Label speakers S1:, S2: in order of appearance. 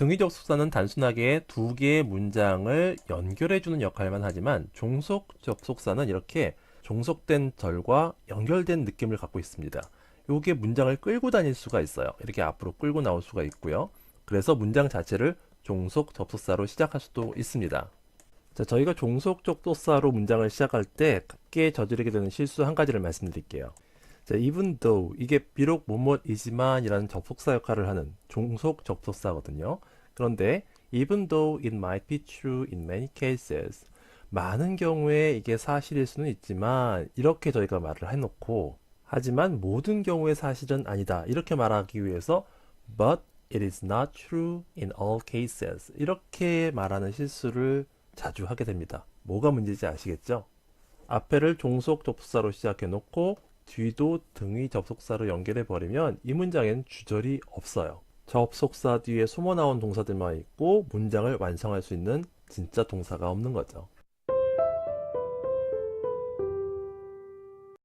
S1: 등위 접속사는 단순하게 두 개의 문장을 연결해주는 역할만 하지만 종속 접속사는 이렇게 종속된 절과 연결된 느낌을 갖고 있습니다. 요게 문장을 끌고 다닐 수가 있어요. 이렇게 앞으로 끌고 나올 수가 있고요. 그래서 문장 자체를 종속 접속사로 시작할 수도 있습니다. 자, 저희가 종속 접속사로 문장을 시작할 때 크게 저지르게 되는 실수 한 가지를 말씀드릴게요. 자, even though 이게 비록 뭐뭐이지만 이라는 접속사 역할을 하는 종속 접속사거든요. 그런데 even though it might be true in many cases 많은 경우에 이게 사실일 수는 있지만 이렇게 저희가 말을 해놓고 하지만 모든 경우에 사실은 아니다 이렇게 말하기 위해서 but it is not true in all cases 이렇게 말하는 실수를 자주 하게 됩니다. 뭐가 문제인지 아시겠죠? 앞에를 종속 접속사로 시작해 놓고 뒤도 등위 접속사로 연결해 버리면 이 문장엔 주절이 없어요. 접속사 뒤에 숨어 나온 동사들만 있고 문장을 완성할 수 있는 진짜 동사가 없는 거죠.